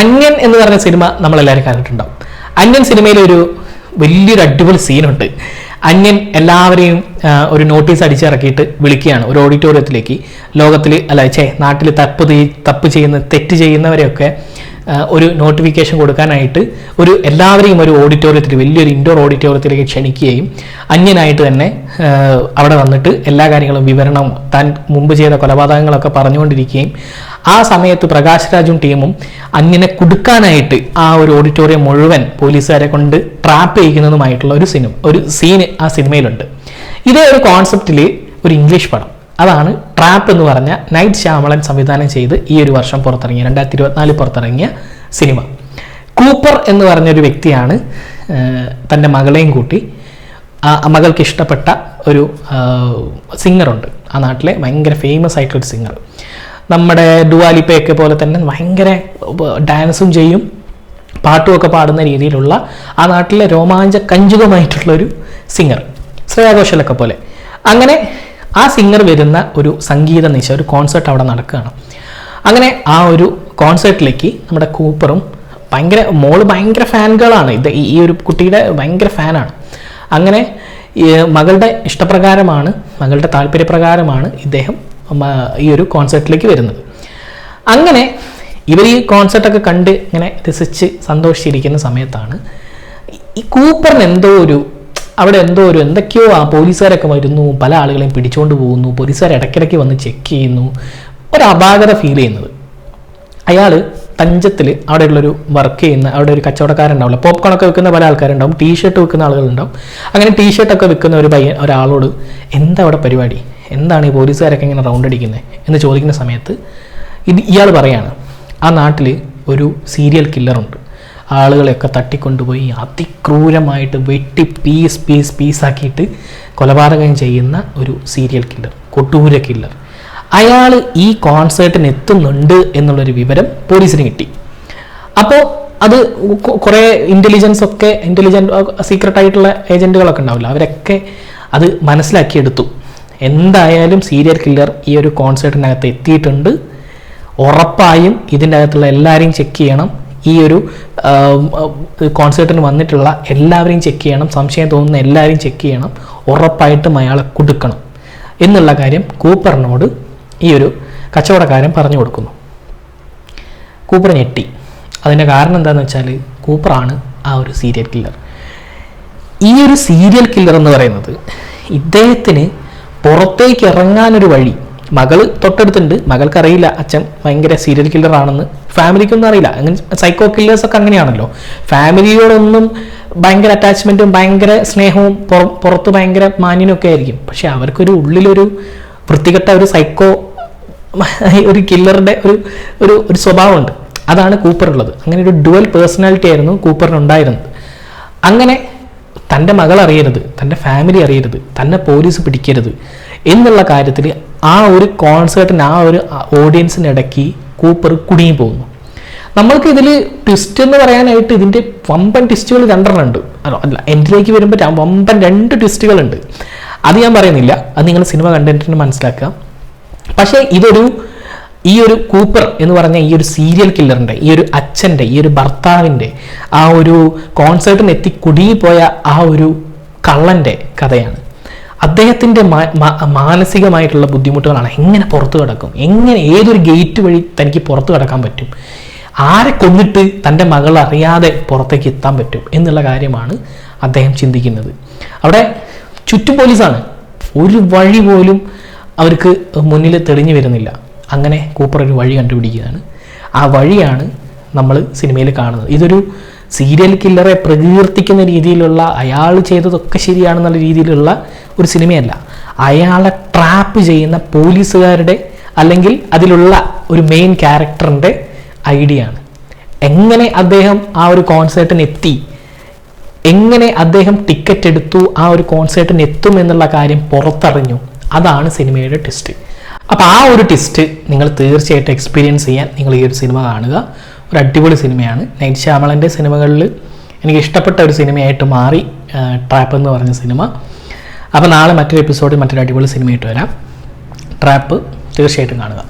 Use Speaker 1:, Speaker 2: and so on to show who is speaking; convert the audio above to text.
Speaker 1: അന്യൻ എന്ന് പറഞ്ഞ സിനിമ നമ്മളെല്ലാവരും കണ്ടിട്ടുണ്ടാവും. അന്യൻ സിനിമയിൽ ഒരു വലിയൊരു അടിപൊളി സീനുണ്ട്. അന്യൻ എല്ലാവരെയും ഒരു നോട്ടീസ് അടിച്ചിറക്കിയിട്ട് വിളിക്കുകയാണ് ഒരു ഓഡിറ്റോറിയത്തിലേക്ക്. ലോകത്തിൽ അല്ല ചേ നാട്ടിൽ തപ്പ് തപ്പ് ചെയ്യുന്ന തെറ്റ് ചെയ്യുന്നവരെയൊക്കെ ഒരു നോട്ടിഫിക്കേഷൻ കൊടുക്കാനായിട്ട് ഒരു എല്ലാവരെയും ഒരു ഓഡിറ്റോറിയത്തിൽ വലിയൊരു ഇൻഡോർ ഓഡിറ്റോറിയത്തിലേക്ക് ക്ഷണിക്കുകയും അന്യനായിട്ട് തന്നെ അവിടെ വന്നിട്ട് എല്ലാ കാര്യങ്ങളും വിവരണം താൻ മുമ്പ് ചെയ്ത കൊലപാതകങ്ങളൊക്കെ പറഞ്ഞുകൊണ്ടിരിക്കുകയും ആ സമയത്ത് പ്രകാശ് രാജും ടീമും അങ്ങനെ കുടുക്കാനായിട്ട് ആ ഒരു ഓഡിറ്റോറിയം മുഴുവൻ പോലീസുകാരെ കൊണ്ട് ട്രാപ്പ് ചെയ്യിക്കുന്നതുമായിട്ടുള്ള ഒരു സിനിമ ഒരു സീന് ആ സിനിമയിലുണ്ട് ഇതേ ഒരു കോൺസെപ്റ്റിൽ ഒരു ഇംഗ്ലീഷ് പടം. അതാണ് ട്രാപ്പ് എന്ന് പറഞ്ഞ നൈറ്റ് ശ്യാമളൻ സംവിധാനം ചെയ്ത് ഈ ഒരു വർഷം പുറത്തിറങ്ങിയ രണ്ടായിരത്തി ഇരുപത്തിനാലിൽ പുറത്തിറങ്ങിയ സിനിമ കൂപ്പർ എന്ന് പറഞ്ഞൊരു വ്യക്തിയാണ് തന്റെ മകളെയും കൂട്ടി. മകൾക്ക് ഇഷ്ടപ്പെട്ട ഒരു സിംഗറുണ്ട് ആ നാട്ടിലെ ഭയങ്കര ഫേമസ് ആയിട്ടുള്ളൊരു സിംഗർ നമ്മുടെ ഡുവാലിപ്പയൊക്കെ പോലെ തന്നെ ഭയങ്കര ഡാൻസും ചെയ്യും. പാട്ടുമൊക്കെ പാടുന്ന രീതിയിലുള്ള ആ നാട്ടിലെ രോമാഞ്ച കഞ്ചുകമായിട്ടുള്ളൊരു സിംഗർ ശ്രേയാഘോഷലൊക്കെ പോലെ. അങ്ങനെ ആ സിംഗർ വരുന്ന ഒരു സംഗീത നിശ ഒരു കോൺസേർട്ട് അവിടെ നടക്കുകയാണ്. അങ്ങനെ ആ ഒരു കോൺസേർട്ടിലേക്ക് നമ്മുടെ കൂപ്പറും ഭയങ്കര മോൾ ഭയങ്കര ഫാൻകളാണ് ഇത് ഈ ഒരു കുട്ടിയുടെ ഭയങ്കര ഫാനാണ് അങ്ങനെ മകളുടെ ഇഷ്ടപ്രകാരമാണ് മകളുടെ താല്പര്യപ്രകാരമാണ് ഇദ്ദേഹം ഈ ഒരു കോൺസെർട്ടിലേക്ക് വരുന്നത്. അങ്ങനെ ഇവർ ഈ കോൺസെർട്ടൊക്കെ കണ്ട് ഇങ്ങനെ രസിച്ച് സന്തോഷിച്ചിരിക്കുന്ന സമയത്താണ് ഈ കൂപ്പറിന് എന്തോ ഒരു അവിടെ എന്തോ ഒരു എന്തൊക്കെയോ ആ പോലീസുകാരൊക്കെ വരുന്നു പല ആളുകളെയും പിടിച്ചുകൊണ്ട് പോകുന്നു പോലീസുകാർ ഇടയ്ക്കിടയ്ക്ക് വന്ന് ചെക്ക് ചെയ്യുന്നു. ഒരു അപാകത ഫീൽ ചെയ്യുന്നത്. അയാൾ തഞ്ചത്തിൽ അവിടെയുള്ളൊരു വർക്ക് ചെയ്യുന്ന അവിടെ ഒരു കച്ചവടക്കാരുണ്ടാവില്ല. പോപ്കോൺ ഒക്കെ വിൽക്കുന്ന പല ആൾക്കാരുണ്ടാവും ടീ ഷർട്ട് വിൽക്കുന്ന ആളുകളുണ്ടാവും. അങ്ങനെ ടീ ഷർട്ടൊക്കെ വിൽക്കുന്ന ഒരു പയ്യൻ ഒരാളോട് എന്താ അവിടെ പരിപാടി? എന്താണ് ഈ പോലീസുകാരൊക്കെ ഇങ്ങനെ റൗണ്ട് അടിക്കുന്നത് എന്ന് ചോദിക്കുന്ന സമയത്ത് ഇത് ഇയാൾ പറയാണ് ആ നാട്ടിൽ ഒരു സീരിയൽ കില്ലറുണ്ട് ആളുകളെയൊക്കെ തട്ടിക്കൊണ്ടുപോയി അതിക്രൂരമായിട്ട് വെട്ടി പീസ് പീസ് പീസാക്കിയിട്ട് കൊലപാതകം ചെയ്യുന്ന ഒരു സീരിയൽ കില്ലർ കൊട്ടൂര കില്ലർ അയാൾ ഈ കോൺസേർട്ടിന് എത്തുന്നുണ്ട് എന്നുള്ളൊരു വിവരം പോലീസിന് കിട്ടി. അപ്പോൾ അത് കുറേ ഇന്റലിജൻസ് ഒക്കെ ഇന്റലിജന്റ് സീക്രട്ട് ആയിട്ടുള്ള ഏജന്റുകളൊക്കെ ഉണ്ടാവില്ല? അവരൊക്കെ അത് മനസ്സിലാക്കിയെടുത്തു. എന്തായാലും സീരിയൽ കില്ലർ ഈ ഒരു കോൺസേർട്ടിനകത്ത് എത്തിയിട്ടുണ്ട്. ഉറപ്പായും ഇതിന്റെ അകത്തുള്ള എല്ലാവരെയും ചെക്ക് ചെയ്യണം. ഈ ഒരു കോൺസേർട്ടിന് വന്നിട്ടുള്ള എല്ലാവരെയും ചെക്ക് ചെയ്യണം. സംശയം തോന്നുന്ന എല്ലാവരെയും ചെക്ക് ചെയ്യണം. ഉറപ്പായിട്ടും അയാളെ കൊടുക്കണം. എന്നുള്ള കാര്യം കൂപ്പറിനോട് ഈ ഒരു കച്ചവടക്കാരൻ പറഞ്ഞു കൊടുക്കുന്നു. കൂപ്പർ ഞെട്ടി. അതിന്റെ കാരണം എന്താണെന്ന് വെച്ചാൽ കൂപ്പറാണ് ആ ഒരു സീരിയൽ കില്ലർ ഈ ഒരു സീരിയൽ കില്ലർ എന്ന് പറയുന്നത് ഇദ്ദേഹത്തിന് പുറത്തേക്ക് ഇറങ്ങാനൊരു വഴി. മകൾ തൊട്ടടുത്തുണ്ട്. മകൾക്കറിയില്ല. അച്ഛൻ ഭയങ്കര സീരിയൽ കില്ലർ ആണെന്ന്. ഫാമിലിക്കൊന്നും അറിയില്ല. അങ്ങനെ സൈക്കോ കില്ലേഴ്സ് ഒക്കെ അങ്ങനെയാണല്ലോ. ഫാമിലിയോടൊന്നും ഭയങ്കര അറ്റാച്ച്മെന്റും ഭയങ്കര സ്നേഹവും പുറ- പുറത്ത് ഭയങ്കര മാന്യനും ഒക്കെ ആയിരിക്കും. പക്ഷെ അവർക്കൊരു ഉള്ളിലൊരു വൃത്തികെട്ട ഒരു സൈക്കോ ഒരു കില്ലറിന്റെ ഒരു ഒരു ഒരു സ്വഭാവമുണ്ട്. അതാണ് കൂപ്പറുള്ളത്. അങ്ങനെ ഒരു ഡുവൽ പേഴ്സണാലിറ്റി ആയിരുന്നു കൂപ്പറിനുണ്ടായിരുന്നത്. അങ്ങനെ തന്റെ മകൾ അറിയരുത് തന്റെ ഫാമിലി അറിയരുത് തന്നെ പോലീസ് പിടിക്കരുത് എന്നുള്ള കാര്യത്തിൽ ആ ഒരു കോൺസേർട്ടിന് ആ ഒരു ഓഡിയൻസിനിടയ്ക്ക് കൂപ്പർ കുടുങ്ങി പോകുന്നു. നമ്മൾക്ക് ഇതിൽ ട്വിസ്റ്റ് എന്ന് പറയാനായിട്ട് ഇതിന്റെ വമ്പൻ ട്വിസ്റ്റുകൾ രണ്ടെണ്ണം ഉണ്ട്. അല്ല എന്റിലേക്ക് വരുമ്പോൾ വമ്പൻ രണ്ട് ട്വിസ്റ്റുകളുണ്ട് അത് ഞാൻ പറയുന്നില്ല. അത് നിങ്ങൾ സിനിമ കണ്ടിട്ട് മനസ്സിലാക്കുക. പക്ഷേ ഇതൊരു ഈ ഒരു കൂപ്പർ എന്ന് പറഞ്ഞ ഈ ഒരു സീരിയൽ കില്ലറിന്റെ ഈ ഒരു അച്ഛന്റെ ഈ ഒരു ഭർത്താവിന്റെ ആ ഒരു കോൺസേർട്ടിന് എത്തി കുടുങ്ങിപ്പോയ ആ ഒരു കള്ളന്റെ കഥയാണ്. മാ- മാനസികമായിട്ടുള്ള ബുദ്ധിമുട്ടുകളാണ്. എങ്ങനെ പുറത്തു കിടക്കും? എങ്ങനെ ഏതൊരു ഗേറ്റ് വഴി തനിക്ക് പുറത്തു കിടക്കാൻ പറ്റും? ആരെ കൊന്നിട്ട് തന്റെ മകൾ അറിയാതെ പുറത്തേക്ക് എത്താൻ പറ്റും എന്നുള്ള കാര്യമാണ് അദ്ദേഹം ചിന്തിക്കുന്നത്. അവിടെ ചുറ്റും പോലീസാണ് ഒരു വഴി പോലും അവർക്ക് മുന്നിൽ തെളിഞ്ഞു വരുന്നില്ല. അങ്ങനെ കൂപ്പർ ഒരു വഴി കണ്ടുപിടിക്കുകയാണ്. ആ വഴിയാണ് നമ്മൾ സിനിമയിൽ കാണുന്നത്. ഇതൊരു സീരിയൽ കില്ലറെ പ്രകീർത്തിക്കുന്ന രീതിയിലുള്ള അയാൾ ചെയ്തതൊക്കെ ശരിയാണെന്നുള്ള രീതിയിലുള്ള ഒരു സിനിമയല്ല. അയാളെ ട്രാപ്പ് ചെയ്യുന്ന പോലീസുകാരുടെ അല്ലെങ്കിൽ അതിലുള്ള ഒരു മെയിൻ ക്യാരക്ടറിന്റെ ഐഡിയ ആണ്. എങ്ങനെ അദ്ദേഹം ആ ഒരു കോൺസേർട്ടിന് എത്തി എങ്ങനെ അദ്ദേഹം ടിക്കറ്റ് എടുത്തു? ആ ഒരു കോൺസേർട്ടിന് എത്തും എന്നുള്ള കാര്യം പുറത്തറിഞ്ഞു. അതാണ് സിനിമയുടെ ട്വിസ്റ്റ് അപ്പോൾ ആ ഒരു ട്വിസ്റ്റ് നിങ്ങൾ തീർച്ചയായിട്ടും എക്സ്പീരിയൻസ് ചെയ്യാൻ നിങ്ങൾ ഈ ഒരു സിനിമ കാണുക. ഒരു അടിപൊളി സിനിമയാണ് നൈറ്റ് ശ്യാമളന്റെ സിനിമകളിൽ എനിക്ക് ഇഷ്ടപ്പെട്ട ഒരു സിനിമയായിട്ട് മാറി ട്രാപ്പ് എന്ന് പറഞ്ഞ സിനിമ അപ്പോൾ നാളെ മറ്റൊരു എപ്പിസോഡിൽ മറ്റൊരു അടിപൊളി സിനിമയായിട്ട് വരാം. ട്രാപ്പ് തീർച്ചയായിട്ടും കാണുക.